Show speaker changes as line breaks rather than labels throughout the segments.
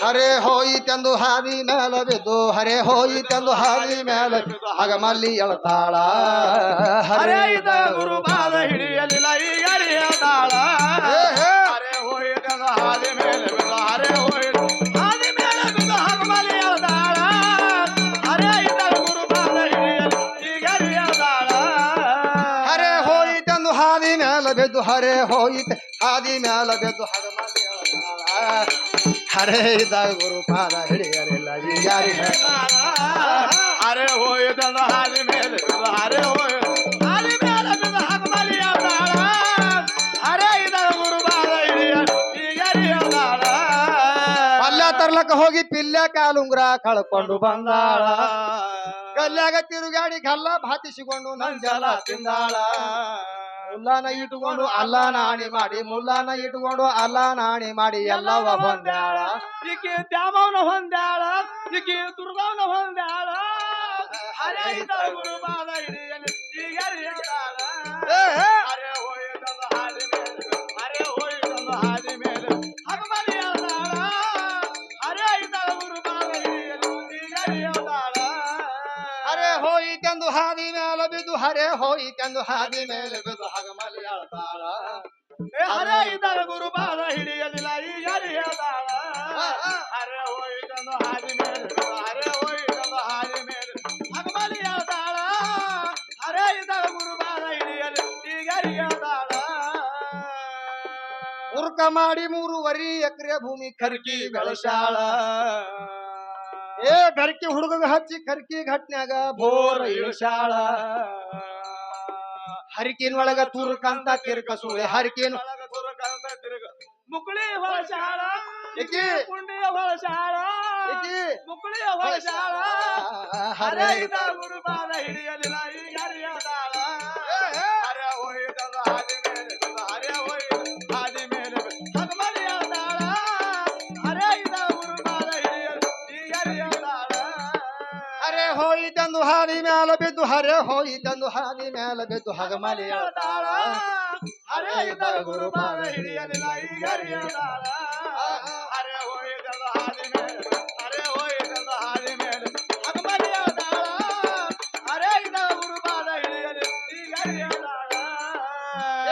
ಹರೆ ಹೋಯಿತೆಂದು ಹಾದಿ ಮೇಲ ಬಿದ್ದು ಹರೆ ಹೋಯಿತೆಂದು ಹಾದಿ ಮೇಲ ಬಿದ್ದು ಹಗಮಲ್ಲಿ ಎಳತಾಳ
ಹರೇ ಇದ ಗುರು ಪಾದ ಹಿಡಿಯಲಿಲ್ಲ ಈಗ ತಾಳ
ಹೇ, ಹೇ.
ಹರೇ ಹೋಯಿತಂದು ಹಾದಿ ಮೇಲೆ ಬಿದ್ದು ಹರೇ ಹೋಯಿತು ಹಾದಿ ಮೇಲೆ ಬಿದ್ದು ಹಗಮಲಿ ತಾಳ ಹರೇ ಇದ ಗುರು ಪಾದ ಹಿಡಿಯಲಿ ಈಗ ತಾಳ
ಹರೆ ಹೋಯಿತೆಂದು ಹಾದಿ ಮೇಲ ಬಿದ್ದು ಹರೆ ಹೋಯಿತೆ ಹಾದಿ ಮೇಲ ಬಿದ್ದು ಹಗಮಲ್ಲಿ ಎಳತಾಳ ಹರೆ ಇದ್ದಾಗ ಗುರು ಪಾದ ಹಿಡಿಯಲಿಲ್ಲ. ಈಗ
ಹರೇ ಹೋಯಿತಂದು ಹಾಲಿ ಮೇಲೆ ಅರೆ ಹರೇ ಹೋಯಿತು ಹಾದಿ ಮೇಲೆ ತಾಳ ಹರೇ ಇದ ಗುರು ಪಾದ ಹಿಡಿಯಲಿ ಈಗ ತಾಳ
ಪಲ್ಯ ತರ್ಲಕ್ಕ ಹೋಗಿ ಪಿಲ್ಯ ಕಾಲುಂಗ್ರ ಕಳ್ಕೊಂಡು ಬಂದಾಳ. ಗಲ್ಯಾಗ ತಿರುಗಾಡಿ ಗಲ್ಲ ಭಾತಿಸಿಕೊಂಡು ನಂಜಲ ತಿಂದಾಳ. ಮುಲ್ಲಾನ ಇಟ್ಕೊಂಡು ಅಲ್ಲ ನಾಣಿ ಮಾಡಿ ಮುಲ್ಲಾನ ಇಟ್ಕೊಂಡು ಅಲ್ಲ ನಾಣಿ ಮಾಡಿ ಎಲ್ಲವ ಹೊಂದ್ಯಾಳ?
ಈಕೆ ದ್ಯಾಮವನ ಹೊಂದ್ಯಾಳ? ಈಕೆ ದುರ್ಗವನ ಹೊಂದ್ಯಾಳ? ಅರೆ ಇದ ಗುರು ಬಾಲ ಹಿಡಿಯಲಿ ಈಗ ಹೋಯಿತಂದು ಮೇಲೆ ಅರೆ ಹೋಯಿತಂದು ಹಾದಿ ಮೇಲೆ ಹನುಮನಿ ಹಿಡಿಯಲಿ ಈಗ
ಹೋಯಿತೆಂದು ಹಾದಿ ಬಿದ್ದು ಹರೆ ಹೋಯಿತೆಂದು ಹಾದಿ ಮೇಲೆ ಬಿದ್ದು
ಹರೇ ಇದ್ದ ಗುರು ಬಾಲ ಹಿಡಿಯಲಿಲ್ಲ ಈಗ ಹಿಡಿದಾಳ. ಹರೇ ಹೋಯಿತಂದು ಹಾದಿ ಮೇಲೆ ಹರೆ ಹೋಯಿತಂದು ಹಾದಿ ಮೇಲೆ. ಹನುಮನಿ ಹೇಳ್ತಾಳ ಹರೇ ಇದ್ದ ಗುರು ಬಾಲ ಹಿಡಿಯಲಿ ಈಗ ಹೇಳ್ತಾಳ
ಮುರುಕ ಮಾಡಿ ಮೂರುವರಿ ಎಕರೆ ಭೂಮಿ ಖರ್ಕಿ ಬೆಳಸಾಳ. ಏ ಬೆರಕಿ ಹುಡುಗ ಹಚ್ಚಿ ಕರ್ಕಿ ಘಟ್ನ್ಯಾಗ ಬೋರ ಇಳಿಸಾಳ. ಹರಿಕಿನ ಒಳಗ ತುರ್ಕಂತ ತಿರ್ಕ ಸುಳೆ ಹರಿಕಿನ
ಒಳಗ ತುರುಕಂತ ತಿರುಗ. ಮುಕುಳಿ ಹೊಳಸಾಳ
ಏಕಿ?
ಕುಂಡಿಯ ಹೊಳಸಾಳ
ಏಕಿ?
ಮುಕುಳಿಯ ಹೊಳಸಾಳ ಹರೇ ಇದ ಗುರು ಬಾಲ ಹಿಡಿಯಲಿಲ್ಲ ಈಗ ಹರಿಯದಾಳ ಹೋಯಿತಂದು ಹಾದಿ
ಮ್ಯಾಲ ಬಿದ್ದು ಹರೆ ಹೋಯಿತಂದು ಹಾದಿ ಮ್ಯಾಲ ಬಿದ್ದು
ಗುರು ಬಾಲ ಹಿಡಿಯಲಿಲ್ಲ ಹರೇ ಈಗ ಹರಿಯದಾಳ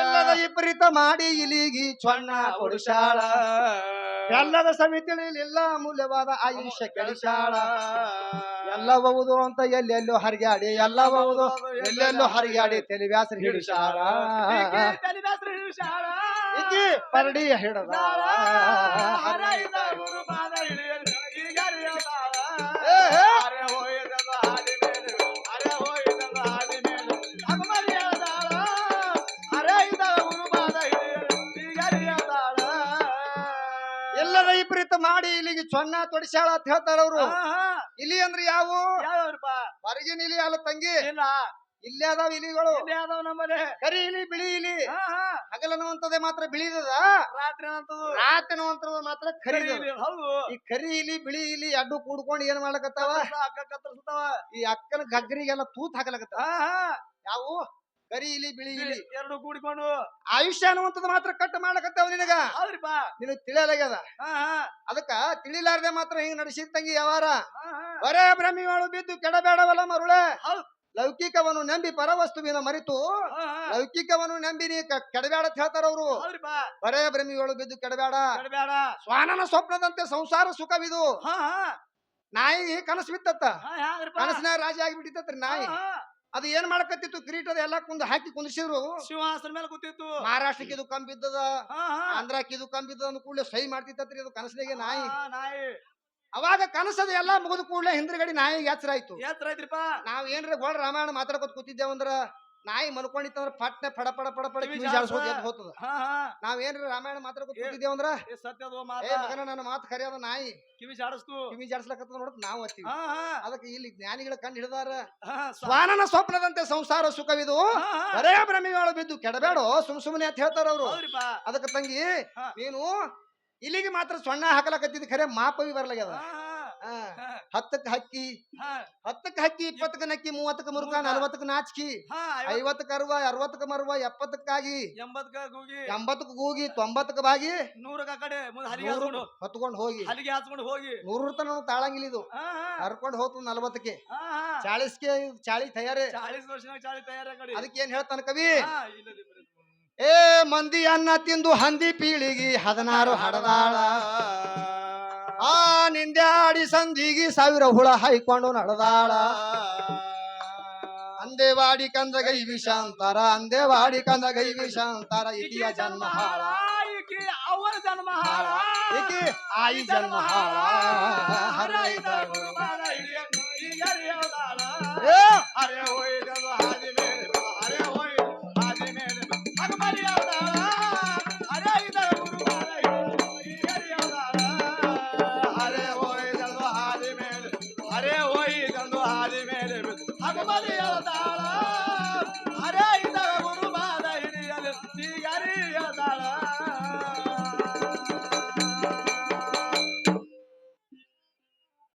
ಎಲ್ಲದ ವಿಪರೀತ ಮಾಡಿ ಇಲಿಗಿ ಚೊಣ್ಣ ಒಡಿಶಾಳ ಎಲ್ಲದ ಎಲ್ಲ ಅಮೂಲ್ಯವಾದ ಆಯುಷ್ಯ ಕೆಡಿಸಾಳ ಎಲ್ಲಬಹುದು ಅಂತ ಎಲ್ಲೆಲ್ಲೋ ಹರಿಗಾಡಿ ಎಲ್ಲಬಹುದು ಎಲ್ಲೆಲ್ಲೋ ಹರಿಗಾಡಿ ತೆಲಿವ್ಯಾಸರಿ ಹಿಡಿಸಾಳ ಪರಡಿ ಹಿಡದ. ಹಿಡದಾಳ ಮಾಡಿ ಇಲ್ಲಿಗೆ ಚೊನ್ನ ತೊಡಿಸ್ಯಾಳ ಅಂತ ಹೇಳ್ತಾರ ಅವ್ರು. ಇಲಿ ಅಂದ್ರೆ ಯಾವ? ಹೊರಗಿನ ಇಲಿ ಅಲ್ಲ ತಂಗಿ.
ಇಲ್ಲ.
ಇಲ್ಲೇ ಅದಾವ ಇಲಿಗಳು.
ಇಲ್ಲೇ ಅದಾವ ನಮ್ಮದೇ.
ಕರಿ ಇಲಿ ಬಿಳಿ ಇಲಿ.
ಹಾ, ಹಾ.
ಹಗಲನ್ನುವಂತದೇ ಮಾತ್ರ ಬಿಳಿದದ
ರಾತ್ರಿ ಅಂತದು
ರಾತ್ರಿನುವಂತದ ಮಾತ್ರ ಕರಿ
ಹೌದು.
ಈ ಕರಿ ಇಲಿ ಬಿಳಿ ಇಲಿ ಅಡ್ಡು ಕೂಡ್ಕೊಂಡು ಏನ್ ಮಾಡ್ಲಕತ್ತಾವ? ಈ ಅಕ್ಕನ ಗಗ್ಗರಿಗೆಲ್ಲ ತೂತ್ ಹಾಕಲಕತ್ತಾವ. ಯಾವು? ಕರಿ ಇಲಿ ಬಿಳಿ ಇಲಿ.
ಎರಡು ಕೂಡಿಕೊಂಡು.
ಆಯುಷ್ಯ ಅನ್ನುವಂಥದ್ದು ಮಾತ್ರ ಕಟ್ ಮಾಡಕತ್ತಾವ ನಿನಗ.
ಹೌದ್ರಿಪ್ಪ
ನಿನಗ್ ತಿಳಿಯಲಾಗ್ಯದ? ಅದಕ್ಕ ತಿಳಿಲಾರ್ದೆ ಮಾತ್ರ ಹಿಂಗ್ ನಡೆಸಿದ ತಂಗಿ ಯಾವಾರ? ಬರೇ ಭ್ರಮಿಗಳು ಬಿದ್ದು ಕೆಡಬೇಡವಲ್ಲ ಮರುಳೆ. ಲೌಕಿಕವನ್ನು ನಂಬಿ ಪರವಸ್ತುವಿನ ಮರಿತು. ಲೌಕಿಕವನ್ನು ನಂಬಿ ನೀ ಕೆಡಬೇಡ ಅಂತ ಹೇಳ್ತಾರ ಅವ್ರು. ಬರೇ ಭ್ರಮಿಗಳು ಬಿದ್ದು ಕೆಡಬೇಡ ಸ್ವಾನನ ಸ್ವಪ್ನದಂತೆ ಸಂಸಾರ ಸುಖವಿದು.
ಹಾ ಹಾ.
ನಾಯಿ ಕನಸು ಬಿತ್ತತ್ತ. ಕನಸಿನ ರಾಜ ಆಗಿಬಿಟ್ಟಿತ್ತತ್ರಿ ನಾಯಿ. ಅದು ಏನ್ ಮಾಡಕತ್ತಿತ್ತು? ಕಿರೀಟದ ಎಲ್ಲಾ ಕುಂದ್ ಹಾಕಿ ಕುಂದಿಸಿದ್ರು.
ಸಿಂಹಾಸನ ಮೇಲೆ ಕೂತಿತ್ತು.
ಮಹಾರಾಷ್ಟ್ರಕ್ಕೆ ಇದು ಕಂಬಿದ್ದದ
ಹಾ ಹಾ.
ಆಂಧ್ರಕ್ಕೆ ಇದು ಕಂಬಿದ್ದದ ಅಂದ ಕೂಡಲೇ ಸಹಿ ಮಾಡ್ತಿತ್ತತ್ರಿ ಅದು ಕನಸಿನಾಗೆ ನಾಯಿ.
ನಾಯಿ.
ಅವಾಗ ಕನಸದ ಎಲ್ಲಾ ಮುಗಿದ ಕೂಡಲೇ ಹಿಂದ್ರಗಡಿ ನಾಯಿ ಎಚ್ಚರ ಆಯ್ತು.
ಎಚ್ಚರ ಆಯ್ತ್ರಿಪ್ಪ.
ನಾವ್ ಏನ್ರ ಗೋಳ ರಾಮಾಯಣ ಮಾತಾಡ್ಕೊತ ಕೂತಿದ್ದೇವಂದ್ರ? ನಾಯಿ ಮಲ್ಕೊಂಡಿತ್ತಂದ್ರ ಪಟ್ನೆ ಪಡ ಪಡ ಪಡ ಪಡ
ಕಿವಿ ಜಾಡ್ಸೋದ.
ಎದ್ದು ಹೋಗ್ತದ.
ಹಾ ಹಾ.
ನಾವ್ ಏನ್ರ ರಾಮಾಯಣ
ಮಾತ್ರ
ಕೂತಿದ್ದೇವಂದ್ರ
ಏ ಸತ್ಯದ
ಮಗನ ನನ್ನ ಮಾತು ಕರೆಯದ ನಾಯಿ.
ಕಿವಿ ಜಾಡಿಸ್ತು
ಕಿವಿ ಜಾಡ್ಸ್ಲಕತ್ತ ನೋಡ ನಾವ್ ಹತ್ತೀವಿ. ಅದಕ್ಕೆ ಇಲ್ಲಿ ಜ್ಞಾನಿಗಳ ಕಣ್ಣು ಹಿಡಿದಾರ. ಸ್ವಾನನ ಸ್ವಪ್ನದಂತೆ ಸಂಸಾರ ಸುಖವಿದು. ಬರೇ ಭ್ರಮೆಗಳು ಬಿದ್ದು ಕೆಡಬೇಡೋ ಸುಮ್ ಸುಮ್ಮನೆ ಅಂತ ಹೇಳ್ತಾರ ಅವ್ರು. ಅದಕ್ಕೆ ತಂಗಿ. ನೀನು ಇಲ್ಲಿಗೆ ಮಾತ್ರ ಸಣ್ಣ ಹಾಕಲಕತ್ತಿದ್ ಖರೆ ಮಾಪವಿ ಬರ್ಲಾಗ್ಯದ. ಹತ್ತಕ್ಕ ಹಕ್ಕಿ ಹತ್ತಕ್ಕೆ ಹಕ್ಕಿ ಇಪ್ಪತ್ತಕ್ಕ ನಕ್ಕಿ ಮೂವತ್ತಕ್ಕ ಮುರುಕ
ಮುರುಕ.
ನಾಚಕಿ ಐವತ್ತಕ್ಕೆ ಅರ್ವ ಅರವತ್ತಕ್ಕ ಮರ್ವ ಎಪ್ಪತ್ತಕ್ಕಾಗಿ ಎಂಬತ್ತಕ್ಕೆ ಕೂಗಿ ತೊಂಬತ್ತಕ್ಕ ಬಾಗಿ
ನೂರ ಆ ಕಡೆ
ಹೊತ್ಕೊಂಡ್ ಹೋಗಿ.
ಹಾಸ್ಕೊಂಡು ಹೋಗಿ.
ನೂರ ತನ ತಾಳಂಗಿಲ್ಲ ಇದು. ಹರ್ಕೊಂಡು ಹೋತು ನಲ್ವತ್ತಕ್ಕೆ.
ಚಾಳಿಸ್ಕೆ.
ಚಾಳಿಸ್ಗೆ ಚಾಳಿ ತಯಾರಿ.
ಚಾಳಿಸ್ ವರ್ಷನಾಗ ಚಾಳಿ ತಯಾರ
ಅದಕ್ಕೆ ಏನ್ ಹೇಳ್ತಾನ ಕವಿ. ಏ ಮಂದಿ ಅನ್ನ ತಿಂದು ಹಂದಿ ಪೀಳಿಗಿ ಹದಿನಾರು ಹಡದಾಳ. ಆ ನಿಂದ್ಯಾಡಿ ಸಂಧಿಗೆ ಸಾವಿರ ಹುಳ ಹಾಯ್ಕೊಂಡು ನಡೆದಾಳ. ಅಂದೇವಾಡಿ ಕಂದ ಗೈ ವಿಷ ಅಂತಾರ ಅಂದೇವಾಡಿ ಕಂದ ಗೈ ವಿಷ ಅಂತಾರ ಇಕಿಯ ಜನ್ಮ ಹಾಳ.
ಅವರ ಜನ್ಮ ಹಾಳ.
ಆಯಿ ಜನ್ಮ ಹಾಳ.
ಹರ
ಹರ
ಇದ್ದ ಗುರುಬಾರ ಹಿಡಿಯನು అరే